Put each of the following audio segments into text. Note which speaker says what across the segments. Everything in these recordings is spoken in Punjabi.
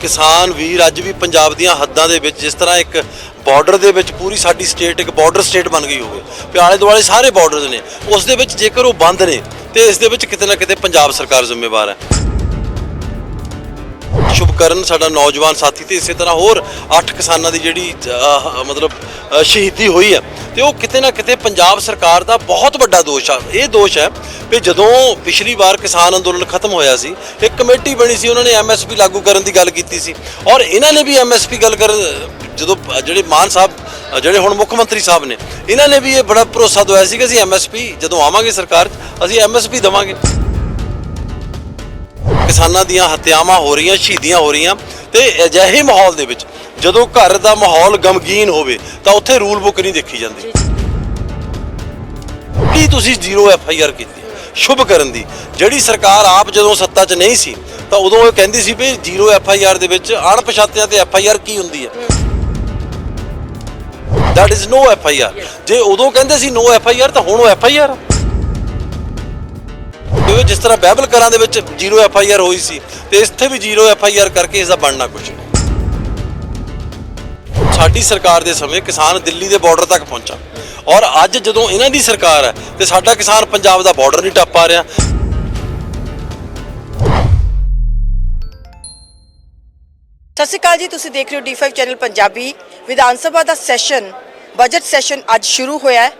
Speaker 1: ਕਿਸਾਨ ਵੀਰ ਅੱਜ ਵੀ ਪੰਜਾਬ ਦੀਆਂ ਹੱਦਾਂ ਦੇ ਵਿੱਚ ਜਿਸ ਤਰ੍ਹਾਂ ਇੱਕ ਬਾਰਡਰ ਦੇ ਵਿੱਚ ਪੂਰੀ ਸਾਡੀ ਸਟੇਟ ਇੱਕ ਬਾਰਡਰ ਸਟੇਟ ਬਣ ਗਈ ਹੋਵੇ, ਵੀ ਆਲੇ ਦੁਆਲੇ ਸਾਰੇ ਬਾਰਡਰਸ ਨੇ, ਉਸ ਦੇ ਵਿੱਚ ਜੇਕਰ ਉਹ ਬੰਦ ਨੇ, ਤੇ ਇਸ ਦੇ ਵਿੱਚ ਕਿਤੇ ਨਾ ਕਿਤੇ ਪੰਜਾਬ ਸਰਕਾਰ ਜ਼ਿੰਮੇਵਾਰ ਹੈ। ਸ਼ੁਭਕਰਨ ਸਾਡਾ ਨੌਜਵਾਨ ਸਾਥੀ ਤੇ ਇਸੇ ਤਰ੍ਹਾਂ ਹੋਰ 8 ਕਿਸਾਨਾਂ ਦੀ ਜਿਹੜੀ ਮਤਲਬ ਸ਼ਹੀਦੀ ਹੋਈ ਹੈ। ਤੇ ਉਹ ਕਿਤੇ ਨਾ ਕਿਤੇ ਪੰਜਾਬ ਸਰਕਾਰ ਦਾ ਬਹੁਤ ਵੱਡਾ ਦੋਸ਼ ਆ। ਇਹ ਦੋਸ਼ ਹੈ ਵੀ ਜਦੋਂ ਪਿਛਲੀ ਵਾਰ ਕਿਸਾਨ ਅੰਦੋਲਨ ਖਤਮ ਹੋਇਆ ਸੀ, ਇੱਕ ਕਮੇਟੀ ਬਣੀ ਸੀ, ਉਹਨਾਂ ਨੇ ਐਮਐਸਪੀ ਲਾਗੂ ਕਰਨ ਦੀ ਗੱਲ ਕੀਤੀ ਸੀ। ਔਰ ਇਹਨਾਂ ਨੇ ਵੀ ਐਮਐਸਪੀ ਗੱਲ ਕਰ ਜਦੋਂ ਜਿਹੜੇ ਮਾਨ ਸਾਹਿਬ ਜਿਹੜੇ ਹੁਣ ਮੁੱਖ ਮੰਤਰੀ ਸਾਹਿਬ ਨੇ, ਇਹਨਾਂ ਨੇ ਵੀ ਇਹ ਬੜਾ ਭਰੋਸਾ ਦਵਾਇਆ ਸੀ ਕਿ ਅਸੀਂ ਐਮਐਸਪੀ ਜਦੋਂ ਆਵਾਂਗੇ ਸਰਕਾਰ 'ਚ, ਅਸੀਂ ਐਮਐਸਪੀ ਦੇਵਾਂਗੇ। ਕਿਸਾਨਾਂ ਦੀਆਂ ਹੱਤਿਆਵਾਂ ਹੋ ਰਹੀਆਂ ਸ਼ਹੀਦੀਆਂ ਹੋ ਰਹੀਆਂ ਤੇ ਅਜਿਹੇ ਮਾਹੌਲ ਦੇ ਵਿੱਚ ਜਦੋਂ ਘਰ ਦਾ ਮਾਹੌਲ ਗਮਗੀਨ ਹੋਵੇ ਤਾਂ ਉੱਥੇ ਰੂਲ ਬੁੱਕ ਨਹੀਂ ਦੇਖੀ ਜਾਂਦੀ। ਕੀ ਤੁਸੀਂ ਜ਼ੀਰੋ ਐਫ ਆਈ ਆਰ ਕੀਤੀ? ਸ਼ੁਭ ਕਰਨ ਦੀ। ਜਿਹੜੀ ਸਰਕਾਰ ਆਪ ਜਦੋਂ ਸੱਤਾ 'ਚ ਨਹੀਂ ਸੀ ਤਾਂ ਉਦੋਂ ਇਹ ਕਹਿੰਦੀ ਸੀ ਵੀ ਜ਼ੀਰੋ ਐਫ ਆਈ ਆਰ ਦੇ ਵਿੱਚ ਅਣਪਛਾਤਿਆਂ ਤੇ ਐਫ ਆਈ ਆਰ ਕੀ ਹੁੰਦੀ ਹੈ? That is no F I R ਜੇ ਉਦੋਂ ਕਹਿੰਦੇ ਸੀ ਨੋ ਐਫ ਆਈ ਆਰ ਤਾਂ ਹੁਣ ਉਹ ਐਫ ਆਈ ਆਰ ਕਿਉਂਕਿ ਜਿਸ ਤਰ੍ਹਾਂ ਬਾਈਬਲ ਕਰਾਂ ਦੇ ਵਿੱਚ ਜ਼ੀਰੋ ਐਫ ਆਈ ਆਰ ਹੋਈ ਸੀ ਤੇ ਇੱਥੇ ਵੀ ਜ਼ੀਰੋ ਐਫ ਆਈ ਆਰ ਕਰਕੇ ਇਸ ਦਾ ਬਣਨਾ ਕੁਝ ਸਾਡੀ ਸਰਕਾਰ ਦੇ ਸਮੇਂ ਕਿਸਾਨ ਦਿੱਲੀ ਦੇ ਬਾਰਡਰ ਤੱਕ ਪਹੁੰਚਾ। ਔਰ ਅੱਜ ਜਦੋਂ ਇਹਨਾਂ ਦੀ ਸਰਕਾਰ ਹੈ ਤੇ ਸਾਡਾ ਕਿਸਾਨ ਪੰਜਾਬ ਦਾ ਬਾਰਡਰ ਨਹੀਂ ਟੱਪ ਪਾ ਰਿਹਾ।
Speaker 2: ਸਤਿ ਸ਼੍ਰੀ ਅਕਾਲ ਜੀ, ਤੁਸੀਂ ਦੇਖ ਰਹੇ ਹੋ D5 ਚੈਨਲ ਪੰਜਾਬੀ। ਵਿਧਾਨ ਸਭਾ ਦਾ ਸੈਸ਼ਨ ਬਜਟ ਸੈਸ਼ਨ ਅੱਜ ਸ਼ੁਰੂ ਹੋਇਆ ਹੈ।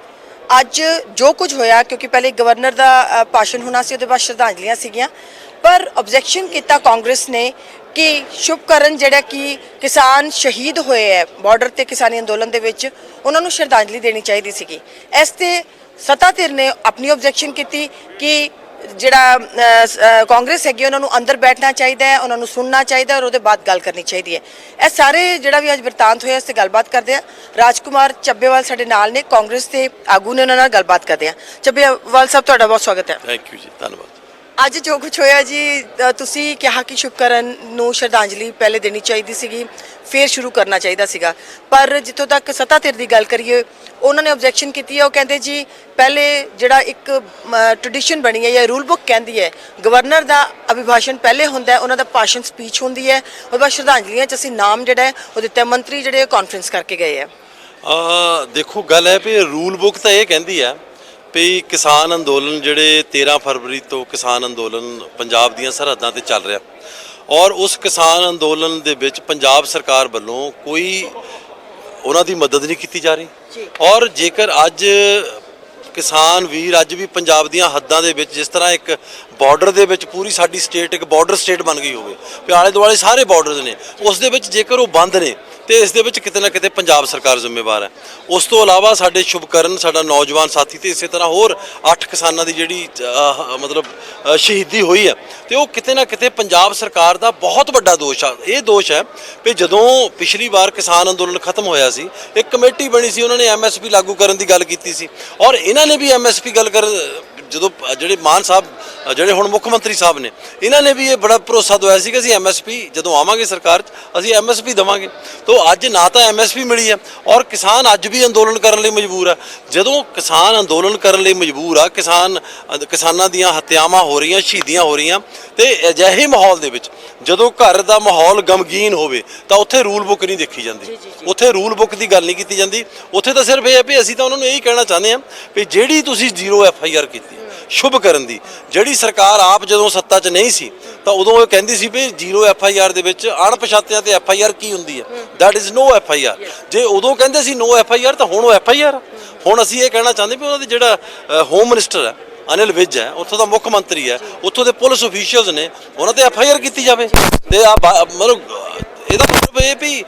Speaker 2: ਅੱਜ ਜੋ ਕੁਝ ਹੋਇਆ, ਕਿਉਂਕਿ ਪਹਿਲੇ ਗਵਰਨਰ ਦਾ ਭਾਸ਼ਣ ਹੋਣਾ ਸੀ, ਉਹਦੇ ਬਾਅਦ ਸ਼ਰਧਾਂਜਲੀਆਂ ਸੀਗੀਆਂ। ਪਰ ਆਬਜੈਕਸ਼ਨ ਕੀਤਾ ਕਾਂਗਰਸ ਨੇ ਕਿ ਸ਼ੁਭਕਰਨ ਜਿਹੜਾ ਕਿ ਕਿਸਾਨ ਸ਼ਹੀਦ ਹੋਏ ਹੈ ਬਾਰਡਰ ਤੇ ਕਿਸਾਨੀ ਅੰਦੋਲਨ ਦੇ ਵਿੱਚ, ਉਹਨਾਂ ਨੂੰ ਸ਼ਰਧਾਂਜਲੀ ਦੇਣੀ ਚਾਹੀਦੀ ਸੀਗੀ। ਇਸ ਤੇ ਸਤਾ ਧਿਰ ਨੇ ਆਪਣੀ ਆਬਜੈਕਸ਼ਨ ਕੀਤੀ ਕਿ ਜਿਹੜਾ ਕਾਂਗਰਸ ਹੈਗੀ ਉਹਨਾਂ ਨੂੰ ਅੰਦਰ ਬੈਠਣਾ ਚਾਹੀਦਾ ਹੈ ਉਹਨਾਂ ਨੂੰ ਸੁਣਨਾ ਚਾਹੀਦਾ ਔਰ ਉਹਦੇ ਬਾਅਦ ਗੱਲ ਕਰਨੀ ਚਾਹੀਦੀ ਹੈ। ਇਹ ਸਾਰੇ ਜਿਹੜਾ ਵੀ ਅੱਜ ਵਰਤਾਂਤ ਹੋਇਆ ਇਸ ਤੇ ਗੱਲਬਾਤ ਕਰਦੇ ਆ ਰਾਜਕੁਮਾਰ ਚੱਬੇਵਾਲ ਸਾਡੇ ਨਾਲ ਨੇ ਕਾਂਗਰਸ ਦੇ ਆਗੂ ਨੇ ਉਹਨਾਂ ਨਾਲ ਗੱਲਬਾਤ ਕਰਦੇ ਆ ਚੱਬੇਵਾਲ ਸਾਹਿਬ ਤੁਹਾਡਾ ਬਹੁਤ ਸਵਾਗਤ ਹੈ।
Speaker 1: ਥੈਂਕ ਯੂ ਜੀ ਧੰਨਵਾਦ।
Speaker 2: ਅੱਜ ਜੋ ਕੁਝ ਹੋਇਆ ਜੀ ਤੁਸੀਂ ਕਿਹਾ ਕਿ ਸ਼ੁਭਕਰਨ ਨੂੰ ਸ਼ਰਧਾਂਜਲੀ ਪਹਿਲੇ ਦੇਣੀ ਚਾਹੀਦੀ ਸੀਗੀ। ਫੇਰ ਸ਼ੁਰੂ ਕਰਨਾ ਚਾਹੀਦਾ ਸੀਗਾ। ਪਰ ਜਿੱਥੋਂ ਤੱਕ ਸੱਤਾ ਧਿਰ ਦੀ ਗੱਲ ਕਰੀਏ, ਉਹਨਾਂ ਨੇ ਆਬਜੈਕਸ਼ਨ ਕੀਤੀ ਹੈ ਉਹ ਕਹਿੰਦੇ ਜੀ, ਪਹਿਲੇ ਜਿਹੜਾ ਇੱਕ ਟ੍ਰੈਡੀਸ਼ਨ ਬਣੀ ਹੈ ਜਾਂ ਰੂਲ ਬੁੱਕ ਕਹਿੰਦੀ ਹੈ ਗਵਰਨਰ ਦਾ ਅਭਿਭਾਸ਼ਣ ਪਹਿਲੇ ਹੁੰਦਾ ਹੈ, ਉਹਨਾਂ ਦਾ ਭਾਸ਼ਣ ਸਪੀਚ ਹੁੰਦੀ ਹੈ, ਉਹਦੇ ਬਾਅਦ ਸ਼ਰਧਾਂਜਲੀਆਂ ਚ ਅਸੀਂ ਨਾਮ ਜਿਹੜਾ ਹੈ, ਉਹ ਦਿੱਤਾ ਮੰਤਰੀ ਜਿਹੜੇ ਕਾਨਫਰੰਸ ਕਰਕੇ ਗਏ ਹੈ
Speaker 1: ਆ ਦੇਖੋ, ਗੱਲ ਹੈ ਵੀ ਰੂਲ ਬੁੱਕ ਤਾਂ ਇਹ ਕਹਿੰਦੀ ਹੈ ਵੀ ਕਿਸਾਨ ਅੰਦੋਲਨ ਜਿਹੜੇ 13 ਫਰਵਰੀ ਤੋਂ ਕਿਸਾਨ ਅੰਦੋਲਨ ਪੰਜਾਬ ਦੀਆਂ ਸਰਹੱਦਾਂ ਤੇ ਚੱਲ ਰਿਹਾ। ਔਰ ਉਸ ਕਿਸਾਨ ਅੰਦੋਲਨ ਦੇ ਵਿੱਚ ਪੰਜਾਬ ਸਰਕਾਰ ਵੱਲੋਂ ਕੋਈ ਉਹਨਾਂ ਦੀ ਮਦਦ ਨਹੀਂ ਕੀਤੀ ਜਾ ਰਹੀ। ਔਰ ਜੇਕਰ ਅੱਜ ਕਿਸਾਨ ਵੀਰ ਅੱਜ ਵੀ ਪੰਜਾਬ ਦੀਆਂ ਹੱਦਾਂ ਦੇ ਵਿੱਚ ਜਿਸ ਤਰ੍ਹਾਂ ਇੱਕ ਬਾਰਡਰ ਦੇ ਵਿੱਚ ਪੂਰੀ ਸਾਡੀ ਸਟੇਟ ਇੱਕ ਬਾਰਡਰ ਸਟੇਟ ਬਣ ਗਈ ਹੋਵੇ ਵੀ ਆਲੇ ਦੁਆਲੇ ਸਾਰੇ ਬਾਰਡਰਸ ਨੇ ਉਸ ਦੇ ਵਿੱਚ ਜੇਕਰ ਉਹ ਬੰਦ ਨੇ ਤੇ ਇਸ ਦੇ ਵਿੱਚ ਕਿਤੇ ਨਾ ਕਿਤੇ ਪੰਜਾਬ ਸਰਕਾਰ ਜ਼ਿੰਮੇਵਾਰ ਹੈ। ਉਸ ਤੋਂ ਇਲਾਵਾ ਸਾਡੇ ਸ਼ੁਭਕਰਨ ਸਾਡਾ ਨੌਜਵਾਨ ਸਾਥੀ ਤੇ ਇਸੇ ਤਰ੍ਹਾਂ ਹੋਰ 8 ਕਿਸਾਨਾਂ ਦੀ ਜਿਹੜੀ ਅਹ, ਮਤਲਬ ਅਹ, ਸ਼ਹੀਦੀ ਹੋਈ ਹੈ ਤੇ ਉਹ ਕਿਤੇ ਨਾ ਕਿਤੇ ਪੰਜਾਬ ਸਰਕਾਰ ਦਾ ਬਹੁਤ ਵੱਡਾ ਦੋਸ਼ ਆ। ਇਹ ਦੋਸ਼ ਹੈ ਵੀ ਜਦੋਂ ਪਿਛਲੀ ਵਾਰ ਕਿਸਾਨ ਅੰਦੋਲਨ ਖਤਮ ਹੋਇਆ ਸੀ ਇੱਕ ਕਮੇਟੀ ਬਣੀ ਸੀ ਉਹਨਾਂ ਨੇ ਐਮਐਸਪੀ ਲਾਗੂ ਕਰਨ ਦੀ ਗੱਲ ਕੀਤੀ ਸੀ ਔਰ ਇਹਨਾਂ ਨੇ ਵੀ ਐਮਐਸਪੀ ਗੱਲ ਕਰ ਜਦੋਂ ਜਿਹੜੇ ਮਾਨ ਸਾਹਿਬ ਜਿਹੜੇ ਹੁਣ ਮੁੱਖ ਮੰਤਰੀ ਸਾਹਿਬ ਨੇ, ਇਹਨਾਂ ਨੇ ਵੀ ਇਹ ਬੜਾ ਭਰੋਸਾ ਦਵਾਇਆ ਸੀ ਕਿ ਅਸੀਂ ਐਮਐਸਪੀ ਜਦੋਂ ਆਵਾਂਗੇ ਸਰਕਾਰ 'ਚ, ਅਸੀਂ ਐਮਐਸਪੀ ਦੇਵਾਂਗੇ। ਤੋਂ ਅੱਜ ਨਾ ਤਾਂ ਐਮਐਸਪੀ ਮਿਲੀ ਹੈ ਔਰ ਕਿਸਾਨ ਅੱਜ ਵੀ ਅੰਦੋਲਨ ਕਰਨ ਲਈ ਮਜਬੂਰ ਆ ਜਦੋਂ ਕਿਸਾਨ ਅੰਦੋਲਨ ਕਰਨ ਲਈ ਮਜਬੂਰ ਆ, ਕਿਸਾਨ ਕਿਸਾਨਾਂ ਦੀਆਂ ਹੱਤਿਆਵਾਂ ਹੋ ਰਹੀਆਂ, ਸ਼ਹੀਦੀਆਂ ਹੋ ਰਹੀਆਂ, ਤੇ ਅਜਿਹੇ ਮਾਹੌਲ ਦੇ ਵਿੱਚ ਜਦੋਂ ਘਰ ਦਾ ਮਾਹੌਲ ਗਮਗੀਨ ਹੋਵੇ ਤਾਂ ਉੱਥੇ ਰੂਲ ਬੁੱਕ ਨਹੀਂ ਦੇਖੀ ਜਾਂਦੀ। ਉੱਥੇ ਰੂਲ ਬੁੱਕ ਦੀ ਗੱਲ ਨਹੀਂ ਕੀਤੀ ਜਾਂਦੀ। ਉੱਥੇ ਤਾਂ ਸਿਰਫ ਇਹ ਹੈ ਵੀ ਅਸੀਂ ਤਾਂ ਉਹਨਾਂ ਨੂੰ ਇਹੀ ਕਹਿਣਾ ਚਾਹੁੰਦੇ ਹਾਂ ਵੀ ਜਿਹੜੀ ਤੁਸੀਂ ਜ਼ੀਰੋ ਐਫ ਆਈ ਆਰ ਕੀਤੀ ਸ਼ੁਭ ਕਰਨ ਦੀ ਜਿਹੜੀ ਸਰਕਾਰ ਆਪ ਜਦੋਂ ਸੱਤਾ 'ਚ ਨਹੀਂ ਸੀ ਤਾਂ ਉਦੋਂ ਇਹ ਕਹਿੰਦੀ ਸੀ ਵੀ ਜ਼ੀਰੋ ਐਫ ਆਈ ਆਰ ਦੇ ਵਿੱਚ ਅਣਪਛਾਤਿਆਂ ਤੇ ਐਫ ਆਈ ਆਰ ਕੀ ਹੁੰਦੀ ਹੈ? That is no F I R ਜੇ ਉਦੋਂ ਕਹਿੰਦੇ ਸੀ ਨੋ ਐਫ ਆਈ ਆਰ ਤਾਂ ਹੁਣ ਉਹ ਐਫ ਆਈ ਆਰ ਹੁਣ ਅਸੀਂ ਇਹ ਕਹਿਣਾ ਚਾਹੁੰਦੇ ਵੀ ਉਹਨਾਂ ਦੇ ਜਿਹੜਾ ਹੋਮ ਮਿਨਿਸਟਰ ਹੈ ਅਨਿਲ ਵਿਜ ਹੈ, ਉੱਥੋਂ ਦਾ ਮੁੱਖ ਮੰਤਰੀ ਹੈ, ਉੱਥੋਂ ਦੇ ਪੁਲਿਸ ਅਫੀਸ਼ੀਅਲਸ ਨੇ ਉਹਨਾਂ ਤੇ ਐਫ ਆਈ ਆਰ ਕੀਤੀ ਜਾਵੇ। ਤੇ ਆ ਬਾ- ਮਤਲਬ ਇਹਦਾ ਮਤਲਬ ਇਹ ਵੀ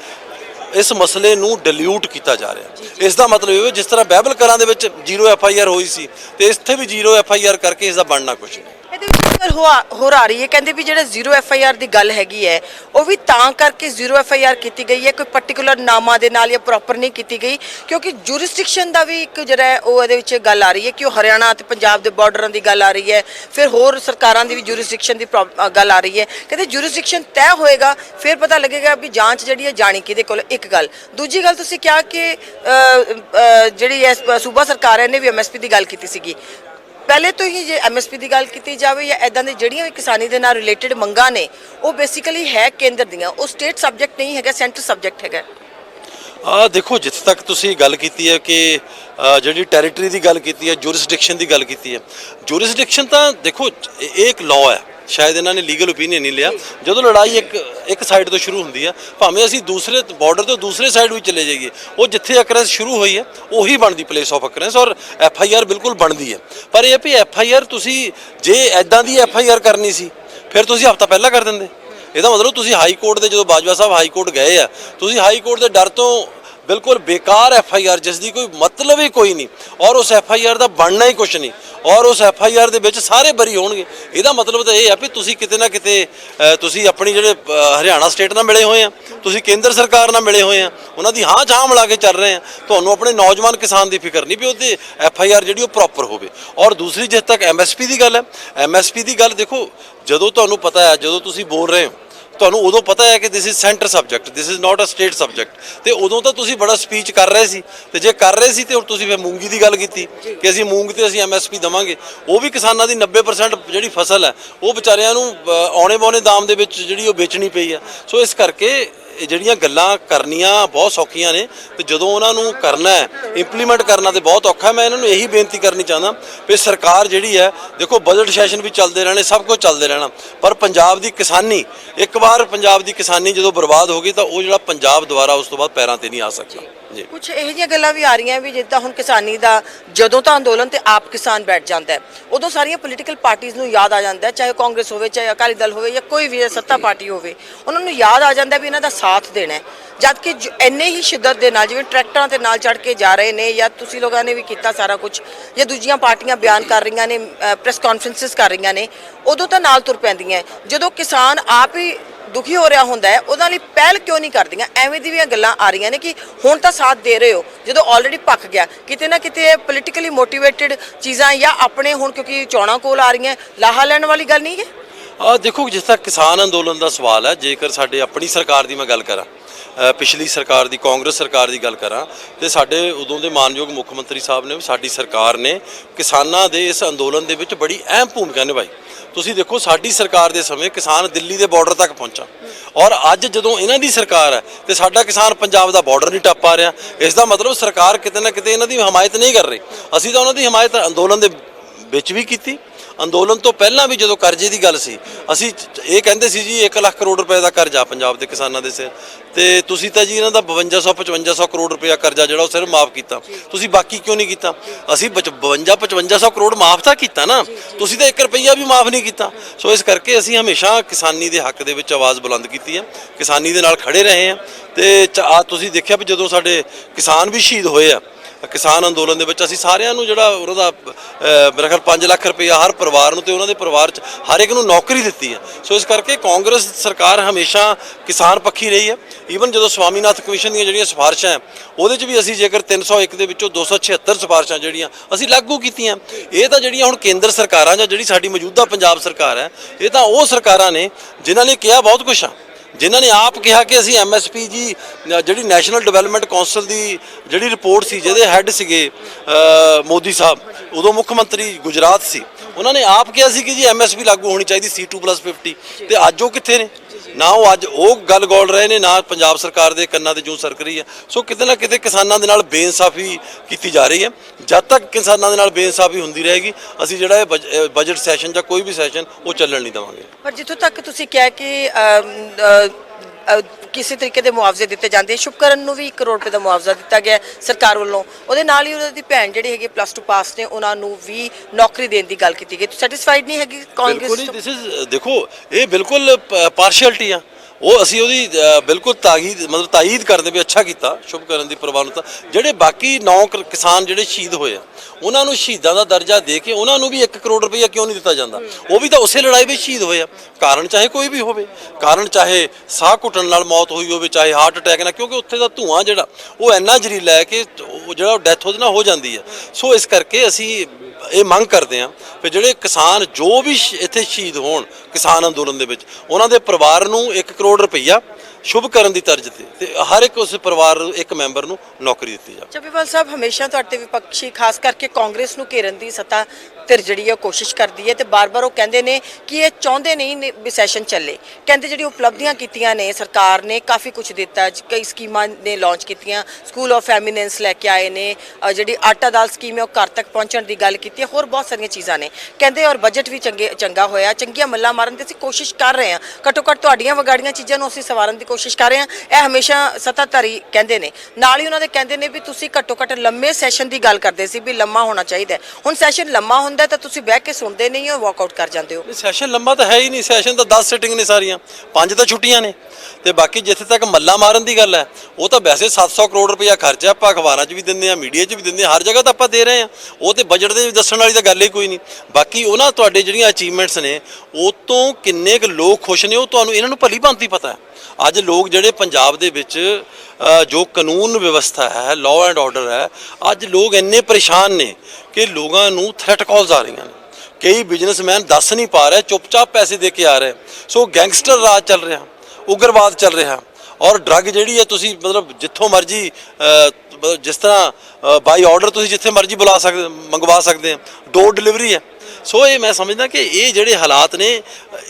Speaker 1: ਇਸ ਮਸਲੇ ਨੂੰ ਡਿਲੂਟ ਕੀਤਾ ਜਾ ਰਿਹਾ। ਇਸ ਦਾ ਮਤਲਬ ਇਹ ਹੈ ਜਿਸ ਤਰ੍ਹਾਂ ਬਾਈਬਲ ਕਰਾਂ ਦੇ ਵਿੱਚ ਜ਼ੀਰੋ ਐਫ ਆਈ ਆਰ ਹੋਈ ਸੀ, ਤੇ ਇੱਥੇ ਵੀ ਜ਼ੀਰੋ ਐਫ ਆਈ ਆਰ ਕਰਕੇ ਇਸ ਦਾ ਬਣਨਾ ਕੁਝ ਨਹੀਂ।
Speaker 2: ਇਹਦੇ ਹੋਰ ਆ ਰਹੀ ਹੈ। ਕਹਿੰਦੇ ਵੀ ਜਿਹੜਾ ਜ਼ੀਰੋ ਐਫ ਆਈ ਆਰ ਦੀ ਗੱਲ ਹੈਗੀ ਹੈ, ਉਹ ਵੀ ਤਾਂ ਕਰਕੇ ਜ਼ੀਰੋ ਐਫ ਆਈ ਆਰ ਕੀਤੀ ਗਈ ਹੈ। ਕੋਈ ਪਾਰਟਿਕੂਲਰ ਨਾਮਾਂ ਦੇ ਨਾਲ ਜਾਂ ਪ੍ਰੋਪਰ ਨਹੀਂ ਕੀਤੀ ਗਈ, ਕਿਉਂਕਿ ਜੁਰਿਸਡਿਕਸ਼ਨ ਦਾ ਵੀ ਇੱਕ ਜਿਹੜਾ ਹੈ, ਉਹ ਇਹਦੇ ਵਿੱਚ ਗੱਲ ਆ ਰਹੀ ਹੈ ਕਿ ਉਹ ਹਰਿਆਣਾ ਤੇ ਪੰਜਾਬ ਦੇ ਬਾਰਡਰਾਂ ਦੀ ਗੱਲ ਆ ਰਹੀ ਹੈ। ਫਿਰ ਹੋਰ ਸਰਕਾਰਾਂ ਦੀ ਵੀ ਜੁਰਿਸਡਿਕਸ਼ਨ ਦੀ ਪ੍ਰੋਬ- ਗੱਲ ਆ ਰਹੀ ਹੈ। ਕਹਿੰਦੇ ਜੁਰਿਸਡਿਕਸ਼ਨ ਤੈਅ ਹੋਏਗਾ, ਫਿਰ ਪਤਾ ਲੱਗੇਗਾ ਵੀ ਜਾਂਚ ਜਿਹੜੀ ਹੈ ਜਾਣੀ ਕਿਹਦੇ ਕੋਲ। ਇੱਕ ਗੱਲ। ਦੂਜੀ ਗੱਲ ਤੁਸੀਂ ਕਿਹਾ ਕਿ ਜਿਹੜੀ ਸੂਬਾ ਸਰਕਾਰ ਹੈ, ਇਹਨੇ ਵੀ ਐਮਐਸਪੀ ਦੀ ਗੱਲ ਕੀਤੀ ਸੀਗੀ। ਪਹਿਲੇ ਤੋਂ ਹੀ ਜੇ ਐਮਐਸਪੀ ਦੀ ਗੱਲ ਕੀਤੀ ਜਾਵੇ ਜਾਂ ਐਦਾਂ ਦੇ ਜਿਹੜੀਆਂ ਵੀ ਕਿਸਾਨੀ ਦੇ ਨਾਲ ਰਿਲੇਟਡ ਮੰਗਾਂ ਨੇ, ਉਹ ਬੇਸਿਕਲੀ ਹੈ ਕੇਂਦਰ ਦੀਆਂ। ਉਹ ਸਟੇਟ ਸਬਜੈਕਟ ਨਹੀਂ ਹੈਗਾ ਸੈਂਟਰ ਸਬਜੈਕਟ ਹੈਗਾ।
Speaker 1: ਆ ਦੇਖੋ, ਜਿੱਥੇ ਤੱਕ ਤੁਸੀਂ ਗੱਲ ਕੀਤੀ ਹੈ ਕਿ ਜਿਹੜੀ ਟੈਰੀਟਰੀ ਦੀ ਗੱਲ ਕੀਤੀ ਹੈ ਜੁਰਿਸਡਿਕਸ਼ਨ ਦੀ ਗੱਲ ਕੀਤੀ ਹੈ। ਜੁਰਿਸਡਿਕਸ਼ਨ ਤਾਂ ਦੇਖੋ, ਇਹ ਇਹ ਇੱਕ ਲਾਅ ਹੈ। ਸ਼ਾਇਦ ਇਹਨਾਂ ਨੇ ਲੀਗਲ ਓਪੀਨੀਅਨ ਨਹੀਂ ਲਿਆ। ਜਦੋਂ ਲੜਾਈ ਇੱਕ ਇੱਕ ਸਾਈਡ ਤੋਂ ਸ਼ੁਰੂ ਹੁੰਦੀ ਆ, ਭਾਵੇਂ ਅਸੀਂ ਦੂਸਰੇ ਬਾਰਡਰ ਤੋਂ ਦੂਸਰੇ ਸਾਈਡ ਵੀ ਚਲੇ ਜਾਈਏ, ਉਹ ਜਿੱਥੇ ਅਕਰੈਂਸ ਸ਼ੁਰੂ ਹੋਈ ਹੈ ਉਹੀ ਬਣਦੀ ਪਲੇਸ ਆਫ ਅਕਰੈਂਸ ਔਰ ਐਫ ਆਈ ਆਰ ਬਿਲਕੁਲ ਬਣਦੀ ਹੈ ਪਰ ਇਹ ਵੀ ਐਫ ਆਈ ਆਰ ਤੁਸੀਂ ਜੇ ਐਦਾਂ ਦੀ ਐਫ ਆਈ ਆਰ ਕਰਨੀ ਸੀ, ਫਿਰ ਤੁਸੀਂ ਹਫਤਾ ਪਹਿਲਾਂ ਕਰ ਦਿੰਦੇ। ਇਹਦਾ ਮਤਲਬ ਤੁਸੀਂ ਹਾਈ ਕੋਰਟ ਦੇ, ਜਦੋਂ ਬਾਜਵਾ ਸਾਹਿਬ ਹਾਈ ਕੋਰਟ ਗਏ ਆ, ਤੁਸੀਂ ਹਾਈ ਕੋਰਟ ਦੇ ਡਰ ਤੋਂ ਬਿਲਕੁਲ ਬੇਕਾਰ ਐਫ ਆਈ ਆਰ, ਜਿਸ ਦੀ ਕੋਈ ਮਤਲਬ ਹੀ ਕੋਈ ਨਹੀਂ। ਔਰ ਉਸ ਐਫ ਆਈ ਆਰ ਦਾ ਬਣਨਾ ਹੀ ਕੁਝ ਨਹੀਂ। ਔਰ ਉਸ ਐਫ ਆਈ ਆਰ ਦੇ ਵਿੱਚ ਸਾਰੇ ਬਰੀ ਹੋਣਗੇ। ਇਹਦਾ ਮਤਲਬ ਤਾਂ ਇਹ ਹੈ ਵੀ ਤੁਸੀਂ ਕਿਤੇ ਨਾ ਕਿਤੇ ਤੁਸੀਂ ਆਪਣੀ ਜਿਹੜੇ ਹਰਿਆਣਾ ਸਟੇਟ ਨਾਲ ਮਿਲੇ ਹੋਏ ਆ, ਤੁਸੀਂ ਕੇਂਦਰ ਸਰਕਾਰ ਨਾਲ ਮਿਲੇ ਹੋਏ ਆ, ਉਹਨਾਂ ਦੀ ਹਾਂ ਚਾਹ ਮਿਲਾ ਕੇ ਚੱਲ ਰਹੇ ਆ। ਤੁਹਾਨੂੰ ਆਪਣੇ ਨੌਜਵਾਨ ਕਿਸਾਨ ਦੀ ਫਿਕਰ ਨਹੀਂ ਵੀ ਉਹਦੇ ਐਫ ਆਈ ਆਰ ਜਿਹੜੀ ਉਹ ਪ੍ਰੋਪਰ ਹੋਵੇ। ਔਰ ਦੂਸਰੀ ਜਿਸ ਤੱਕ ਐਮ ਐਸ ਪੀ ਦੀ ਗੱਲ ਹੈ, ਐਮ ਐਸ ਪੀ ਦੀ ਗੱਲ ਦੇਖੋ, ਜਦੋਂ ਤੁਹਾਨੂੰ ਪਤਾ ਹੈ, ਜਦੋਂ ਤੁਸੀਂ ਬੋਲ ਰਹੇ ਹੋ ਤੁਹਾਨੂੰ ਉਦੋਂ ਪਤਾ ਹੈ ਕਿ this is centre subject this is not a state subject ਤੇ ਉਦੋਂ ਤਾਂ ਤੁਸੀਂ ਬੜਾ ਸਪੀਚ ਕਰ ਰਹੇ ਸੀ। ਤੇ ਜੇ ਕਰ ਰਹੇ ਸੀ ਤੇ ਹੁਣ ਤੁਸੀਂ ਫਿਰ ਮੂੰਗੀ ਦੀ ਗੱਲ ਕੀਤੀ ਕਿ ਅਸੀਂ ਮੂੰਗ ਤੇ ਅਸੀਂ ਐਮਐਸਪੀ ਦਵਾਂਗੇ। ਉਹ ਵੀ ਕਿਸਾਨਾਂ ਦੀ 90% ਜਿਹੜੀ ਫਸਲ ਹੈ ਉਹ ਵਿਚਾਰਿਆਂ ਨੂੰ ਅ, ਆਉਣੇ ਬੌਣੇ ਦਾਮ ਦੇ ਵਿੱਚ ਜਿਹੜੀ ਉਹ ਵੇਚਣੀ ਪਈ ਆ ਸੋ ਇਸ ਕਰਕੇ ਇਹ ਜਿਹੜੀਆਂ ਗੱਲਾਂ ਕਰਨੀਆਂ ਬਹੁਤ ਸੌਖੀਆਂ ਨੇ ਤੇ ਜਦੋਂ ਉਹਨਾਂ ਨੂੰ ਕਰਨਾ ਹੈ ਇੰਪਲੀਮੈਂਟ ਕਰਨਾ ਤੇ ਬਹੁਤ ਔਖਾ ਹੈ। ਮੈਂ ਇਹਨਾਂ ਨੂੰ ਇਹੀ ਬੇਨਤੀ ਕਰਨੀ ਚਾਹੁੰਦਾ ਵੀ ਸਰਕਾਰ ਜਿਹੜੀ ਹੈ, ਦੇਖੋ ਬਜਟ ਸੈਸ਼ਨ ਵੀ ਚੱਲਦੇ ਰਹਿਣੇ, ਸਭ ਕੁਝ ਚੱਲਦੇ ਰਹਿਣਾ। ਪਰ ਪੰਜਾਬ ਦੀ ਕਿਸਾਨੀ, ਇੱਕ ਵਾਰ ਪੰਜਾਬ ਦੀ ਕਿਸਾਨੀ ਜਦੋਂ ਬਰਬਾਦ ਹੋ ਗਈ ਤਾਂ ਉਹ ਜਿਹੜਾ ਪੰਜਾਬ ਦੁਬਾਰਾ ਉਸ ਤੋਂ ਬਾਅਦ ਪੈਰਾਂ ਤੇ ਨਹੀਂ ਆ ਸਕਦਾ।
Speaker 2: ਕੁਝ ਇਹੋ ਜਿਹੀਆਂ ਗੱਲਾਂ ਵੀ ਆ ਰਹੀਆਂ ਵੀ ਜਿੱਦਾਂ ਹੁਣ ਕਿਸਾਨੀ ਦਾ ਜਦੋਂ ਤਾਂ ਅੰਦੋਲਨ ਤੇ ਆਪ ਕਿਸਾਨ ਬੈਠ ਜਾਂਦਾ ਹੈ ਉਦੋਂ ਸਾਰੀਆਂ ਪੋਲੀਟੀਕਲ ਪਾਰਟੀਆਂ ਨੂੰ ਯਾਦ ਆ ਜਾਂਦਾ ਹੈ ਚਾਹੇ ਕਾਂਗਰਸ ਹੋਵੇ ਚਾਹੇ ਅਕਾਲੀ ਦਲ ਹੋਵੇ ਜਾਂ ਕੋਈ ਵੀ ਸੱਤਾ ਪਾਰਟੀ ਹੋਵੇ ਉਹਨਾਂ ਨੂੰ ਯਾਦ ਆ ਜਾਂਦਾ ਵੀ ਇਹਨਾਂ ਦਾ ਸਾਥ ਦੇਣਾ ਹੈ। ਜਦ ਕਿ ਜ- ਇੰਨੇ ਹੀ ਸ਼ਿੱਦਤ ਦੇ ਨਾਲ ਜਿਵੇਂ ਟਰੈਕਟਰਾਂ ਤੇ ਨਾਲ ਚੜ ਕੇ ਜਾ ਰਹੇ ਨੇ ਜਾਂ ਤੁਸੀਂ ਲੋਕਾਂ ਨੇ ਵੀ ਕੀਤਾ ਸਾਰਾ ਕੁਝ ਜਾਂ ਦੂਜੀਆਂ ਪਾਰਟੀਆਂ ਬਿਆਨ ਕਰ ਰਹੀਆਂ ਨੇ ਪ੍ਰੈਸ ਕਾਨਫਰੰਸਸ ਕਰ ਰਹੀਆਂ ਨੇ ਉਦੋਂ ਤਾਂ ਨਾਲ ਤੁਰ ਪੈਂਦੀਆਂ ਹੈ। ਜਦੋਂ ਕਿਸਾਨ ਆਪ ਹੀ ਦੁਖੀ ਹੋ ਰਿਹਾ ਹੁੰਦਾ ਹੈ ਉਹਨਾਂ ਲਈ ਪਹਿਲ ਕਿਉਂ ਨਹੀਂ ਕਰਦੀਆਂ? ਐਵੇਂ ਦੀ ਵੀ ਗੱਲਾਂ ਆ ਰਹੀਆਂ ਨੇ ਕਿ ਹੁਣ ਤਾਂ ਸਾਥ ਦੇ ਰਹੇ ਹੋ, ਜਦੋਂ ਆਲਰੇਡੀ ਪੱਕ ਗਿਆ, ਕਿਤੇ ਨਾ ਕਿਤੇ ਪੋਲੀਟੀਕਲੀ ਮੋਟੀਵੇਟਿਡ ਚੀਜ਼ਾਂ ਜਾਂ ਆਪਣੇ ਹੁਣ ਕਿਉਂਕਿ ਚੋਣਾਂ ਕੋਲ ਆ ਰਹੀਆਂ, ਲਾਹਾ ਲੈਣ ਵਾਲੀ ਗੱਲ ਨਹੀਂ ਹੈ?
Speaker 1: ਆ ਦੇਖੋ, ਜਿਸ ਤੱਕ ਕਿਸਾਨ ਅੰਦੋਲਨ ਦਾ ਸਵਾਲ ਹੈ, ਜੇਕਰ ਸਾਡੇ ਆਪਣੀ ਸਰਕਾਰ ਦੀ ਮੈਂ ਗੱਲ ਕਰਾਂ ਪਿਛਲੀ ਸਰਕਾਰ ਦੀ, ਕਾਂਗਰਸ ਸਰਕਾਰ ਦੀ ਗੱਲ ਕਰਾਂ, ਤੇ ਸਾਡੇ ਉਦੋਂ ਦੇ ਮਾਨਯੋਗ ਮੁੱਖ ਮੰਤਰੀ ਸਾਹਿਬ ਨੇ ਵੀ ਸਾਡੀ ਸਰਕਾਰ ਨੇ ਕਿਸਾਨਾਂ ਦੇ ਇਸ ਅੰਦੋਲਨ ਦੇ ਵਿੱਚ ਬੜੀ ਅਹਿਮ ਭੂਮਿਕਾ ਨਿਭਾਈ। ਤੁਸੀਂ ਦੇਖੋ, ਸਾਡੀ ਸਰਕਾਰ ਦੇ ਸਮੇਂ ਕਿਸਾਨ ਦਿੱਲੀ ਦੇ ਬਾਰਡਰ ਤੱਕ ਪਹੁੰਚਾ। ਔਰ ਅੱਜ ਜਦੋਂ ਇਹਨਾਂ ਦੀ ਸਰਕਾਰ ਹੈ, ਤੇ ਸਾਡਾ ਕਿਸਾਨ ਪੰਜਾਬ ਦਾ ਬਾਰਡਰ ਨਹੀਂ ਟੱਪ ਪਾ ਰਿਹਾ। ਇਸ ਦਾ ਮਤਲਬ ਸਰਕਾਰ ਕਿਤੇ ਨਾ ਕਿਤੇ ਇਹਨਾਂ ਦੀ ਹਮਾਇਤ ਨਹੀਂ ਕਰ ਰਹੀ। ਅਸੀਂ ਤਾਂ ਉਹਨਾਂ ਦੀ ਹਮਾਇਤ ਅੰਦੋਲਨ ਦੇ ਵਿੱਚ ਵੀ ਕੀਤੀ ਅੰਦੋਲਨ ਤੋਂ ਪਹਿਲਾਂ ਵੀ ਜਦੋਂ ਕਰਜ਼ੇ ਦੀ ਗੱਲ ਸੀ, ਅਸੀਂ ਇਹ ਕਹਿੰਦੇ ਸੀ ਜੀ 1 ਲੱਖ ਕਰੋੜ ਰੁਪਏ ਦਾ ਕਰਜ਼ਾ ਪੰਜਾਬ ਦੇ ਕਿਸਾਨਾਂ ਦੇ ਸਿਰ। ਤੇ ਤੁਸੀਂ ਤਾਂ ਜੀ ਇਹਨਾਂ ਦਾ 5200 5500 ਕਰੋੜ ਰੁਪਏ ਕਰਜ਼ਾ ਜਿਹੜਾ ਉਹ ਸਿਰਫ ਮਾਫ ਕੀਤਾ। ਤੁਸੀਂ ਬਾਕੀ ਕਿਉਂ ਨਹੀਂ ਕੀਤਾ? ਅਸੀਂ 52 5500 ਕਰੋੜ ਮਾਫ ਤਾਂ ਕੀਤਾ ਨਾ। ਤੁਸੀਂ ਤਾਂ 1 ਰੁਪਈਆ ਵੀ ਮਾਫ ਨਹੀਂ ਕੀਤਾ। ਸੋ ਇਸ ਕਰਕੇ ਅਸੀਂ ਹਮੇਸ਼ਾ ਕਿਸਾਨੀ ਦੇ ਹੱਕ ਦੇ ਵਿੱਚ ਆਵਾਜ਼ ਬੁਲੰਦ ਕੀਤੀ ਹੈ। ਕਿਸਾਨੀ ਦੇ ਨਾਲ ਖੜੇ ਰਹੇ ਹਾਂ। ਤੇ ਚ- ਆ ਤੁਸੀਂ ਦੇਖਿਆ ਵੀ ਜਦੋਂ ਸਾਡੇ ਕਿਸਾਨ ਵੀ ਸ਼ਹੀਦ ਹੋਏ ਆ ਕਿਸਾਨ ਅੰਦੋਲਨ ਦੇ ਵਿੱਚ ਅਸੀਂ ਸਾਰਿਆਂ ਨੂੰ ਜਿਹੜਾ ਉਹਨਾਂ ਦਾ ਅਹ, ਮੇਰੇ ਖਿਆਲ 5 ਲੱਖ ਰੁਪਇਆ ਹਰ ਪਰਿਵਾਰ ਨੂੰ ਤੇ ਉਹਨਾਂ ਦੇ ਪਰਿਵਾਰ 'ਚ ਹਰ ਇੱਕ ਨੂੰ ਨੌਕਰੀ ਦਿੱਤੀ ਹੈ। ਸੋ ਇਸ ਕਰਕੇ ਕਾਂਗਰਸ ਸਰਕਾਰ ਹਮੇਸ਼ਾ ਕਿਸਾਨ ਪੱਖੀ ਰਹੀ ਹੈ। ਈਵਨ ਜਦੋਂ ਸਵਾਮੀਨਾਥ ਕਮਿਸ਼ਨ ਦੀਆਂ ਜਿਹੜੀਆਂ ਸਿਫਾਰਿਸ਼ਾਂ ਹੈ ਉਹਦੇ 'ਚ ਵੀ ਅਸੀਂ ਜੇਕਰ 301 ਦੇ ਵਿੱਚੋਂ 276 ਸਿਫਾਰਿਸ਼ਾਂ ਜਿਹੜੀਆਂ ਅਸੀਂ ਲਾਗੂ ਕੀਤੀਆਂ ਇਹ ਤਾਂ ਜਿਹੜੀਆਂ ਹੁਣ ਕੇਂਦਰ ਸਰਕਾਰਾਂ ਜਾਂ ਜਿਹੜੀ ਸਾਡੀ ਮੌਜੂਦਾ ਪੰਜਾਬ ਸਰਕਾਰ ਹੈ ਇਹ ਤਾਂ ਉਹ ਸਰਕਾਰਾਂ ਨੇ ਜਿਨ੍ਹਾਂ ਨੇ ਕਿਹਾ ਬਹੁਤ ਕੁਛ ਆ। ਜਿਨ੍ਹਾਂ ਨੇ ਆਪ ਕਿਹਾ ਕਿ ਅਸੀਂ ਐਮਐਸਪੀ ਜੀ, ਜਿਹੜੀ ਨੈਸ਼ਨਲ ਡਿਵੈਲਪਮੈਂਟ ਕੌਂਸਲ ਦੀ ਜਿਹੜੀ ਰਿਪੋਰਟ ਸੀ, ਜਿਹਦੇ ਹੈੱਡ ਸੀਗੇ ਮੋਦੀ ਸਾਹਿਬ, ਉਦੋਂ ਮੁੱਖ ਮੰਤਰੀ ਗੁਜਰਾਤ ਸੀ। ਉਹਨਾਂ ਨੇ ਆਪ ਕਿਹਾ ਸੀ ਕਿ ਜੀ ਐਮਐਸਪੀ ਲਾਗੂ ਹੋਣੀ ਚਾਹੀਦੀ C2+50 ਤੇ ਅੱਜ ਉਹ ਕਿੱਥੇ ਨੇ? ਨਾ ਉਹ ਅੱਜ ਉਹ ਗੱਲ ਗੋਲ ਰਹੇ ਨੇ, ਨਾ ਪੰਜਾਬ ਸਰਕਾਰ ਦੇ ਕੰਨਾਂ ਤੇ ਜੂੰ ਸਰਕ ਰਹੀ ਹੈ। ਸੋ ਕਿਤੇ ਨਾ ਕਿਤੇ ਕਿਸਾਨਾਂ ਦੇ ਨਾਲ ਬੇਇਨਸਾਫੀ ਕੀਤੀ ਜਾ ਰਹੀ ਹੈ। ਜਦ ਤੱਕ ਕਿਸਾਨਾਂ ਦੇ ਨਾਲ ਬੇਇਨਸਾਫੀ ਹੁੰਦੀ ਰਹੇਗੀ, ਅਸੀਂ ਜਿਹੜਾ ਇਹ ਬਜਟ ਸੈਸ਼ਨ ਜਾਂ ਕੋਈ ਵੀ ਸੈਸ਼ਨ ਉਹ ਚੱਲਣ ਨਹੀਂ ਦੇਵਾਂਗੇ।
Speaker 2: ਪਰ ਜਿੱਥੋਂ ਤੱਕ ਤੁਸੀਂ ਕਿਹਾ ਕਿ ਕਿਸੇ ਤਰੀਕੇ ਦੇ ਮੁਆਵਜ਼ੇ ਦਿੱਤੇ ਜਾਂਦੇ ਸ਼ੁਭਕਰਨ ਨੂੰ ਵੀ 1 ਕਰੋੜ ਰੁਪਏ ਦਾ ਮੁਆਵਜ਼ਾ ਦਿੱਤਾ ਗਿਆ ਸਰਕਾਰ ਵੱਲੋਂ। ਉਹਦੇ ਨਾਲ ਹੀ ਉਹਦੀ ਭੈਣ ਜਿਹੜੀ ਹੈਗੀ ਪਲੱਸ 2 ਪਾਸ ਨੇ ਉਹਨਾਂ ਨੂੰ ਵੀ ਨੌਕਰੀ ਦੇਣ ਦੀ ਗੱਲ ਕੀਤੀ ਗਈ। ਸੈਟੀਸਫਾਈਡ ਨਹੀਂ ਹੈਗੀ
Speaker 1: ਬਿਲਕੁਲ
Speaker 2: ਕਾਂਗਰਸ
Speaker 1: ਹੀ ਦਿਸ ਇਜ਼ ਦੇਖੋ ਇਹ ਬਿਲਕੁਲ ਪਾਰਸ਼ੀਅਲਟੀ ਆ। ਉਹ ਅਸੀਂ ਉਹਦੀ ਬਿਲਕੁਲ ਤਾਕੀਦ ਮਤਲਬ ਤਾਈਦ ਕਰਦੇ ਵੀ ਅੱਛਾ ਕੀਤਾ, ਸ਼ੁਭ ਕਰਨ ਦੀ ਪ੍ਰਵਾਨਤਾ ਜਿਹੜੇ ਬਾਕੀ ਨੌ ਕਿਸਾਨ ਜਿਹੜੇ ਸ਼ਹੀਦ ਹੋਏ ਆ, ਉਹਨਾਂ ਨੂੰ ਸ਼ਹੀਦਾਂ ਦਾ ਦਰਜਾ ਦੇ ਕੇ ਉਹਨਾਂ ਨੂੰ ਵੀ 1 ਕਰੋੜ ਰੁਪਈਆ ਕਿਉਂ ਨਹੀਂ ਦਿੱਤਾ ਜਾਂਦਾ? ਉਹ ਵੀ ਤਾਂ ਉਸੇ ਲੜਾਈ ਵਿੱਚ ਸ਼ਹੀਦ ਹੋਏ ਆ। ਕਾਰਨ ਚਾਹੇ ਕੋਈ ਵੀ ਹੋਵੇ, ਕਾਰਨ ਚਾਹੇ ਸਾਹ ਘੁੱਟਣ ਨਾਲ ਮੌਤ ਹੋਈ ਹੋਵੇ, ਚਾਹੇ ਹਾਰਟ ਅਟੈਕ ਨਾਲ, ਕਿਉਂਕਿ ਉੱਥੇ ਦਾ ਧੂਆਂ ਜਿਹੜਾ, ਉਹ ਇੰਨਾ ਜ਼ਹਿਰੀਲਾ ਹੈ ਕਿ ਉਹ ਜਿਹੜਾ ਡੈਥ ਉਹਦੇ ਨਾਲ ਹੋ ਜਾਂਦੀ ਹੈ। ਸੋ ਇਸ ਕਰਕੇ ਅਸੀਂ ਇਹ ਮੰਗ ਕਰਦੇ ਹਾਂ ਕਿ ਜਿਹੜੇ ਕਿਸਾਨ ਜੋ ਵੀ ਸ਼- ਇੱਥੇ ਸ਼ਹੀਦ ਹੋਣ ਕਿਸਾਨ ਅੰਦੋਲਨ ਦੇ ਵਿੱਚ, ਉਹਨਾਂ ਦੇ ਪਰਿਵਾਰ ਨੂੰ 1 ਕਰੋੜ ਰੁਪਈਆ ਸ਼ੁਭ ਕਰਨ ਦੀ ਤਰਜ਼ ਤੇ ਤੇ ਹਰ ਇੱਕ ਉਸ ਪਰਿਵਾਰ ਨੂੰ, ਇੱਕ ਮੈਂਬਰ ਨੂੰ ਨੌਕਰੀ ਦਿੱਤੀ ਜਾਵੇ।
Speaker 2: ਚੱਬੇਵਾਲ ਸਾਹਿਬ, ਹਮੇਸ਼ਾ ਤੁਹਾਡੇ ਤੇ ਵਿਪਕਸ਼ੀ, ਖਾਸ ਕਰਕੇ ਕਾਂਗਰਸ ਨੂੰ ਘੇਰਨ ਦੀ ਸੱਤਾ ਧਿਰ ਜਿਹੜੀ ਹੈ ਉਹ ਕੋਸ਼ਿਸ਼ ਕਰਦੀ ਹੈ ਤੇ ਬਾਰ-ਬਾਰ ਉਹ ਕਹਿੰਦੇ ਨੇ ਕਿ ਇਹ ਚਾਹੁੰਦੇ ਨਹੀਂ ਨੇ ਵੀ ਸੈਸ਼ਨ ਚੱਲੇ। ਕਹਿੰਦੇ ਜਿਹੜੀ ਉਪਲਬਧੀਆਂ ਕੀਤੀਆਂ ਨੇ, ਸਰਕਾਰ ਨੇ ਕਾਫੀ ਕੁਝ ਦਿੱਤਾ ਕਈ ਸਕੀਮਾਂ ਨੇ ਲਾਂਚ ਕੀਤੀਆਂ। ਸਕੂਲ ਆਫ ਐਮੀਨੈਂਸ ਲੈ ਕੇ ਆਏ ਨੇ ਜਿਹੜੀ ਆਟਾ ਦਾਲ ਸਕੀਮ ਹੈ ਉਹ ਘਰ ਤੱਕ ਪਹੁੰਚਣ ਦੀ ਗੱਲ ਕੀਤੀ ਹੈ, ਹੋਰ ਬਹੁਤ ਸਾਰੀਆਂ ਚੀਜ਼ਾਂ ਨੇ। ਕਹਿੰਦੇ ਔਰ ਬਜਟ ਵੀ ਚੰਗੇ, ਚੰਗਾ ਹੋਇਆ, ਚੰਗੀਆਂ ਮੱਲਾਂ ਮਾਰਨ ਦੀ ਅਸੀਂ ਕੋਸ਼ਿਸ਼ ਕਰ ਰਹੇ ਹਾਂ। ਘੱਟੋ ਘੱਟ ਤੁਹਾਡੀਆਂ ਵਿਗਾੜੀਆਂ ਚੀਜ਼ਾਂ ਨੂੰ ਅਸੀਂ ਸਵਾਰਨ ਦੀ ਕੋਸ਼ਿਸ਼ ਕਰ ਰਹੇ ਹਾਂ। ਇਹ ਹਮੇਸ਼ਾ ਸੱਤਾਧਾਰੀ ਕਹਿੰਦੇ ਨੇ। ਨਾਲ ਹੀ ਉਹਨਾਂ ਦੇ ਕਹਿੰਦੇ ਨੇ ਵੀ ਤੁਸੀਂ ਘੱਟੋ ਘੱਟ ਲੰਮੇ ਸੈਸ਼ਨ ਦੀ ਗੱਲ ਕਰਦੇ ਸੀ ਵੀ ਲੰਮਾ ਹੋਣਾ ਚਾਹੀਦਾ ਹੁਣ ਸੈਸ਼ਨ ਲੰਮਾ ਹੁੰਦਾ ਤਾਂ ਤੁਸੀਂ ਬਹਿ ਕੇ ਸੁਣਦੇ ਨਹੀਂ ਹੋ ਵਾਕਆਊਟ ਕਰ ਜਾਂਦੇ ਹੋ।
Speaker 1: ਸੈਸ਼ਨ ਲੰਮਾ ਤਾਂ ਹੈ ਹੀ ਨਹੀਂ। ਸੈਸ਼ਨ ਤਾਂ 10 ਸਿਟਿੰਗ ਨੇ ਸਾਰੀਆਂ। ਪੰਜ ਤਾਂ ਛੁੱਟੀਆਂ ਨੇ। ਤੇ ਬਾਕੀ ਜਿੱਥੇ ਤੱਕ ਮੱਲਾ ਮਾਰਨ ਦੀ ਗੱਲ ਹੈ, ਉਹ ਤਾਂ ਵੈਸੇ 700 ਕਰੋੜ ਰੁਪਇਆ ਖਰਚਾ ਆਪਾਂ ਅਖਬਾਰਾਂ 'ਚ ਵੀ ਦਿੰਦੇ ਆ ਮੀਡੀਆ 'ਚ ਵੀ ਦਿੰਦੇ ਆ ਹਰ ਜਗ੍ਹਾ ਤਾਂ ਆਪਾਂ ਦੇ ਰਹੇ ਆ ਉਹ ਤੇ ਬਜਟ ਦੇ ਦੱਸਣ ਵਾਲੀ ਤਾਂ ਗੱਲ ਹੀ ਕੋਈ ਨਹੀਂ। ਬਾਕੀ ਉਹਨਾਂ ਤੁਹਾਡੇ ਜਿਹੜੀਆਂ ਅਚੀਵਮੈਂਟਸ ਨੇ, ਉਹ ਤੋਂ ਕਿੰਨੇ ਕੁ ਲੋਕ ਖੁਸ਼ ਨੇ, ਉਹ ਤੁਹਾਨੂੰ ਇਹਨਾਂ ਨੂੰ ਭਲੀ ਭਾਂਤੀ ਪਤਾ ਹੈ। ਅੱਜ ਲੋਕ ਜਿਹੜੇ ਪੰਜਾਬ ਦੇ ਵਿੱਚ ਜੋ ਕਾਨੂੰਨ ਵਿਵਸਥਾ ਹੈ ਲਾਅ ਐਂਡ ਆਰਡਰ ਹੈ, ਅੱਜ ਲੋਕ ਇੰਨੇ ਪਰੇਸ਼ਾਨ ਨੇ ਕਿ ਲੋਕਾਂ ਨੂੰ ਥ੍ਰੈਟ ਕਾਲਸ ਆ ਰਹੀਆਂ ਨੇ। ਕਈ ਬਿਜ਼ਨਸਮੈਨ ਦੱਸ ਨਹੀਂ ਪਾ ਰਹੇ, ਚੁੱਪਚਾਪ ਪੈਸੇ ਦੇ ਕੇ ਆ ਰਹੇ। ਸੋ ਗੈਂਗਸਟਰ ਰਾਜ ਚੱਲ ਰਿਹਾ, ਉਗਰਵਾਦ ਚੱਲ ਰਿਹਾ ਔਰ ਡਰੱਗ ਜਿਹੜੀ ਹੈ ਤੁਸੀਂ ਮਤਲਬ ਜਿੱਥੋਂ ਮਰਜ਼ੀ ਜਿਸ ਤਰ੍ਹਾਂ ਬਾਈ ਆਰਡਰ ਤੁਸੀਂ ਜਿੱਥੇ ਮਰਜ਼ੀ ਬੁਲਾ ਸਕਦੇ, ਮੰਗਵਾ ਸਕਦੇ ਆ ਡੋਰ ਡਿਲੀਵਰੀ ਹੈ। ਸੋ ਇਹ ਮੈਂ ਸਮਝਦਾ ਕਿ ਇਹ ਜਿਹੜੇ ਹਾਲਾਤ ਨੇ,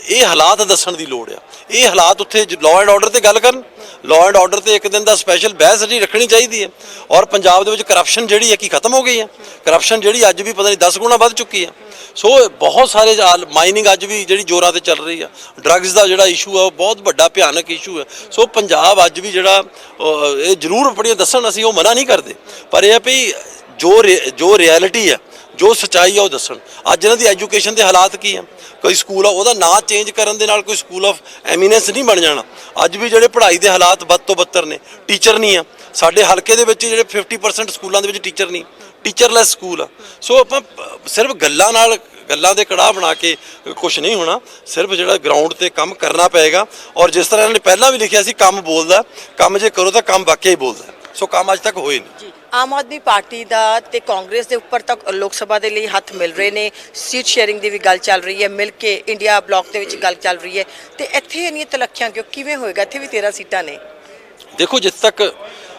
Speaker 1: ਇਹ ਹਾਲਾਤ ਦੱਸਣ ਦੀ ਲੋੜ ਆ। ਇਹ ਹਾਲਾਤ ਉੱਥੇ ਲਾਅ ਐਂਡ ਆਰਡਰ ਤੇ ਗੱਲ ਕਰਨ। ਲਾਅ ਐਂਡ ਆਰਡਰ ਤੇ ਇੱਕ ਦਿਨ ਦਾ ਸਪੈਸ਼ਲ ਬਹਿਸ ਜਿਹੜੀ ਰੱਖਣੀ ਚਾਹੀਦੀ ਹੈ। ਔਰ ਪੰਜਾਬ ਦੇ ਵਿੱਚ ਕਰਪਸ਼ਨ ਜਿਹੜੀ ਹੈ ਕੀ ਖਤਮ ਹੋ ਗਈ ਹੈ? ਕਰਪਸ਼ਨ ਜਿਹੜੀ ਅੱਜ ਵੀ ਪਤਾ ਨਹੀਂ 10 ਗੁਣਾ ਵੱਧ ਚੁੱਕੀ ਹੈ। ਸੋ ਬਹੁਤ ਸਾਰੇ ਮਾਈਨਿੰਗ ਅੱਜ ਵੀ ਜਿਹੜੀ ਜ਼ੋਰਾਂ ਤੇ ਚੱਲ ਰਹੀ ਆ। ਡਰੱਗਸ ਦਾ ਜਿਹੜਾ ਇਸ਼ੂ ਆ, ਉਹ ਬਹੁਤ ਵੱਡਾ ਭਿਆਨਕ ਇਸ਼ੂ ਹੈ ਸੋ ਪੰਜਾਬ ਅੱਜ ਵੀ ਜਿਹੜਾ ਇਹ ਜ਼ਰੂਰ ਬੜੀਆਂ ਦੱਸਣ, ਅਸੀਂ ਉਹ ਮਨਾ ਨਹੀਂ ਕਰਦੇ। ਪਰ ਇਹ ਆ ਵੀ ਜੋ ਰੇ- ਜੋ ਰਿਐਲਿਟੀ ਹੈ ਜੋ ਸਚਾਈ ਆ ਉਹ ਦੱਸਣ। ਅੱਜ ਇਹਨਾਂ ਦੀ ਐਜੂਕੇਸ਼ਨ ਦੇ ਹਾਲਾਤ ਕੀ ਆ? ਕੋਈ ਸਕੂਲ ਆ, ਉਹਦਾ ਨਾਂ ਚੇਂਜ ਕਰਨ ਦੇ ਨਾਲ ਕੋਈ ਸਕੂਲ ਆਫ ਐਮੀਨੈਂਸ ਨਹੀਂ ਬਣ ਜਾਣਾ। ਅੱਜ ਵੀ ਜਿਹੜੇ ਪੜ੍ਹਾਈ ਦੇ ਹਾਲਾਤ ਵੱਧ ਤੋਂ ਬੱਤਰ ਨੇ, ਟੀਚਰ ਨਹੀਂ ਆ। ਸਾਡੇ ਹਲਕੇ ਦੇ ਵਿੱਚ ਜਿਹੜੇ 50% ਸਕੂਲਾਂ ਦੇ ਵਿੱਚ ਟੀਚਰ ਨਹੀਂ, ਟੀਚਰਲੈਸ ਸਕੂਲ ਆ। ਸੋ ਆਪਾਂ ਸਿਰਫ ਗੱਲਾਂ ਨਾਲ, ਗੱਲਾਂ ਦੇ ਕੜਾਹ ਬਣਾ ਕੇ ਕੁਝ ਨਹੀਂ ਹੋਣਾ, ਸਿਰਫ ਜਿਹੜਾ ਗਰਾਊਂਡ ਤੇ ਕੰਮ ਕਰਨਾ ਪਏਗਾ। ਔਰ ਜਿਸ ਤਰ੍ਹਾਂ ਇਹਨਾਂ ਨੇ ਪਹਿਲਾਂ ਵੀ ਲਿਖਿਆ ਸੀ, ਕੰਮ ਬੋਲਦਾ, ਕੰਮ ਜੇ ਕਰੋ ਤਾਂ ਕੰਮ ਵਾਕਿਆ ਹੀ ਬੋਲਦਾ। ਸੋ ਕੰਮ ਅੱਜ ਤੱਕ ਹੋਏ ਨਹੀਂ।
Speaker 2: ਜੀ ਆਮ ਆਦਮੀ ਪਾਰਟੀ ਦਾ ਤੇ ਕਾਂਗਰਸ ਦੇ ਉੱਪਰ ਤੱਕ ਲੋਕ ਸਭਾ ਦੇ ਲਈ ਹੱਥ ਮਿਲ ਰਹੇ ਨੇ। ਸੀਟ ਸ਼ੇਅਰਿੰਗ ਦੀ ਵੀ ਗੱਲ ਚੱਲ ਰਹੀ ਹੈ ਮਿਲ ਕੇ ਇੰਡੀਆ ਬਲਾਕ ਦੇ ਵਿੱਚ ਗੱਲ ਚੱਲ ਰਹੀ ਹੈ। ਤੇ ਇੱਥੇ ਇੰਨੀਆਂ ਤਲੱਖੀਆਂ ਕਿਉਂ ਕਿਵੇਂ ਹੋਏਗਾ? ਇੱਥੇ ਵੀ 13 ਸੀਟਾਂ ਨੇ।
Speaker 1: ਦੇਖੋ ਜਿੱਥੇ ਤੱਕ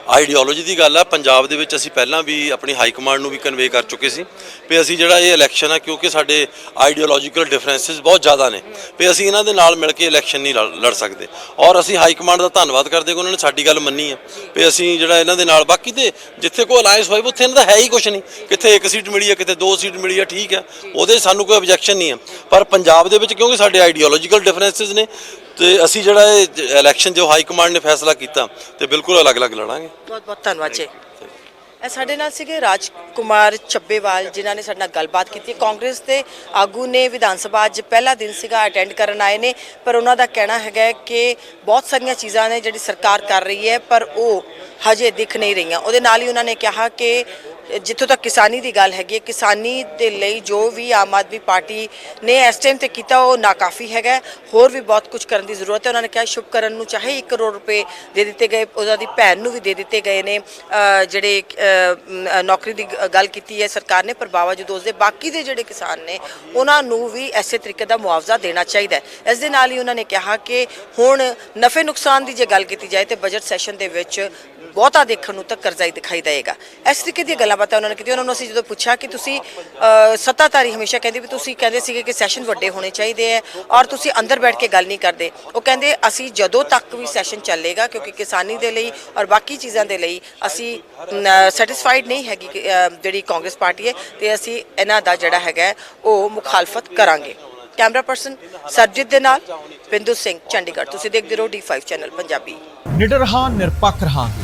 Speaker 1: ਆਈਡੀਓਲੋਜੀ ਦੀ ਗੱਲ ਆ, ਪੰਜਾਬ ਦੇ ਵਿੱਚ ਅਸੀਂ ਪਹਿਲਾਂ ਵੀ ਆਪਣੀ ਹਾਈ ਕਮਾਂਡ ਨੂੰ ਵੀ ਕਨਵੇ ਕਰ ਚੁੱਕੇ ਸੀ ਵੀ ਅਸੀਂ ਜਿਹੜਾ ਇਹ ਇਲੈਕਸ਼ਨ ਆ, ਕਿਉਂਕਿ ਸਾਡੇ ਆਈਡੀਓਲੋਜੀਕਲ ਡਿਫਰੈਂਸਸ ਬਹੁਤ ਜ਼ਿਆਦਾ ਨੇ, ਵੀ ਅਸੀਂ ਇਹਨਾਂ ਦੇ ਨਾਲ ਮਿਲ ਕੇ ਇਲੈਕਸ਼ਨ ਨਹੀਂ ਲੜ ਲੜ ਸਕਦੇ। ਔਰ ਅਸੀਂ ਹਾਈ ਕਮਾਂਡ ਦਾ ਧੰਨਵਾਦ ਕਰਦੇ ਕਿ ਉਹਨਾਂ ਨੇ ਸਾਡੀ ਗੱਲ ਮੰਨੀ ਆ, ਵੀ ਅਸੀਂ ਜਿਹੜਾ ਇਹਨਾਂ ਦੇ ਨਾਲ, ਬਾਕੀ ਤੇ ਜਿੱਥੇ ਕੋਈ ਅਲਾਈਅੰਸ ਹੋਈ ਉੱਥੇ ਇਹਨਾਂ ਦਾ ਹੈ ਹੀ ਕੁਝ ਨਹੀਂ ਕਿਤੇ ਇੱਕ ਸੀਟ ਮਿਲੀ ਆ ਕਿਤੇ ਦੋ ਸੀਟ ਮਿਲੀ ਆ, ਠੀਕ ਆ, ਉਹਦੇ ਸਾਨੂੰ ਕੋਈ ਆਬਜੈਕਸ਼ਨ ਨਹੀਂ ਆ। ਪਰ ਪੰਜਾਬ ਦੇ ਵਿੱਚ ਕਿਉਂਕਿ ਸਾਡੇ ਆਈਡੀਓਲੋਜੀਕਲ ਡਿਫਰੈਂਸਸ ਨੇ ਤੇ ਅਸੀਂ ਜਿਹੜਾ ਇਹ ਇਲੈਕਸ਼ਨ ਜੋ ਹਾਈ ਕਮਾਂਡ ਨੇ ਫੈਸਲਾ ਕੀਤਾ ਤੇ ਬਿਲਕੁਲ ਅਲੱਗ-ਅਲੱਗ ਲੜਾਂਗੇ।
Speaker 2: ਬਹੁਤ ਬਹੁਤ ਧੰਨਵਾਦ ਜੀ। ਇਹ ਸਾਡੇ ਨਾਲ ਸੀਗੇ ਰਾਜ ਕੁਮਾਰ ਚੱਬੇਵਾਲ, ਜਿਨ੍ਹਾਂ ਨੇ ਸਾਡੇ ਨਾਲ ਗੱਲਬਾਤ ਕੀਤੀ ਕਾਂਗਰਸ ਦੇ ਆਗੂ ਨੇ ਵਿਧਾਨ ਸਭਾ ਅੱਜ ਪਹਿਲਾ ਦਿਨ ਸੀਗਾ ਅਟੈਂਡ ਕਰਨ ਆਏ ਨੇ, ਪਰ ਉਹਨਾਂ ਦਾ ਕਹਿਣਾ ਹੈਗਾ ਕਿ ਬਹੁਤ ਸਾਰੀਆਂ ਚੀਜ਼ਾਂ ਨੇ ਜਿਹੜੀ ਸਰਕਾਰ ਕਰ ਰਹੀ ਹੈ, ਪਰ ਉਹ ਹਜੇ ਦਿਖ ਨਹੀਂ ਰਹੀਆਂ। ਉਹਦੇ ਨਾਲ ਹੀ ਉਹਨਾਂ ਨੇ ਕਿਹਾ ਕਿ ਜਿੱਥੋਂ ਤੱਕ ਕਿਸਾਨੀ ਦੀ ਗੱਲ ਹੈਗੀ ਹੈ, ਕਿਸਾਨੀ ਦੇ ਲਈ ਜੋ ਵੀ ਆਮ ਆਦਮੀ ਪਾਰਟੀ ਨੇ ਇਸ ਟਾਈਮ ਤੇ ਕੀਤਾ, ਉਹ ਨਾਕਾਫੀ ਹੈਗਾ ਹੋਰ ਵੀ ਬਹੁਤ ਕੁਝ ਕਰਨ ਦੀ ਜ਼ਰੂਰਤ ਹੈ। ਉਹਨਾਂ ਨੇ ਕਿਹਾ ਸ਼ੁਭਕਰਨ ਨੂੰ ਚਾਹੇ 1 ਕਰੋੜ ਰੁਪਏ ਦੇ ਦਿੱਤੇ ਗਏ, ਉਹਨਾਂ ਦੀ ਭੈਣ ਨੂੰ ਵੀ ਦੇ ਦਿੱਤੇ ਗਏ ਨੇ। ਜਿਹੜੇ ਨੌਕਰੀ ਦੀ ਗ- ਗੱਲ ਕੀਤੀ ਹੈ, ਸਰਕਾਰ ਨੇ ਪਰ ਬਾਵਜੂਦ ਉਸ ਦੇ ਬਾਕੀ ਦੇ ਜਿਹੜੇ ਕਿਸਾਨ ਨੇ, ਉਹਨਾਂ ਨੂੰ ਵੀ ਐਸੇ ਤਰੀਕੇ ਦਾ ਮੁਆਵਜ਼ਾ ਦੇਣਾ ਚਾਹੀਦਾ ਹੈ। ਇਸ ਦੇ ਨਾਲ ਹੀ ਉਹਨਾਂ ਨੇ ਕਿਹਾ ਕਿ ਹੁਣ ਨਫੇ ਨੁਕਸਾਨ ਦੀ ਜੇ ਗੱਲ ਕੀਤੀ ਜਾਏ ਤੇ ਬਜਟ ਸੈਸ਼ਨ ਦੇ ਵਿੱਚ ਬਹੁਤਾ ਦੇਖਣ ਨੂੰ ਤਾਂ ਕਰਜ਼ਾਈ ਦਿਖਾਈ ਦੇਗਾ ਇਸ ਤਰੀਕੇ ਦੀਆਂ ਗੱਲਾਂ ਬਾਤਾਂ ਉਹਨਾਂ ਨੇ ਕੀਤੀਆਂ। ਉਹਨਾਂ ਨੂੰ ਅਸੀਂ ਜਦੋਂ ਪੁੱਛਿਆ ਕਿ ਤੁਸੀਂ ਸੱਤਾਧਾਰੀ ਹਮੇਸ਼ਾ ਕਹਿੰਦੇ ਵੀ ਤੁਸੀਂ ਕਹਿੰਦੇ ਸੀਗੇ ਕਿ ਸੈਸ਼ਨ ਵੱਡੇ ਹੋਣੇ ਚਾਹੀਦੇ ਹੈ ਔਰ ਤੁਸੀਂ ਅੰਦਰ ਬੈਠ ਕੇ ਗੱਲ ਨਹੀਂ ਕਰਦੇ। ਉਹ ਕਹਿੰਦੇ, ਅਸੀਂ ਜਦੋਂ ਤੱਕ ਵੀ ਸੈਸ਼ਨ ਚੱਲੇਗਾ, ਕਿਉਂਕਿ ਕਿਸਾਨੀ ਦੇ ਲਈ ਔਰ ਬਾਕੀ ਚੀਜ਼ਾਂ ਦੇ ਲਈ ਅਸੀਂ ਸੈਟੀਸਫਾਈਡ ਨਹੀਂ ਹੈਗੀ ਜਿਹੜੀ ਕਾਂਗਰਸ ਪਾਰਟੀ ਹੈ ਤੇ ਅਸੀਂ ਇਹਨਾਂ ਦਾ ਜਿਹੜਾ ਹੈਗਾ ਉਹ ਮੁਖਾਲਫਤ ਕਰਾਂਗੇ। ਕੈਮਰਾ ਪਰਸਨ ਸਰਜੀਤ ਦੇ ਨਾਲ ਪਿੰਦੂ ਸਿੰਘ ਚੰਡੀਗੜ੍ਹ। ਤੁਸੀਂ ਦੇਖਦੇ ਰਹੋ D5 ਚੈਨਲ ਪੰਜਾਬੀ।
Speaker 3: ਨਿਡਰ ਹਾਂ, ਨਿਰਪੱਖ ਰਹਾਂਗੇ।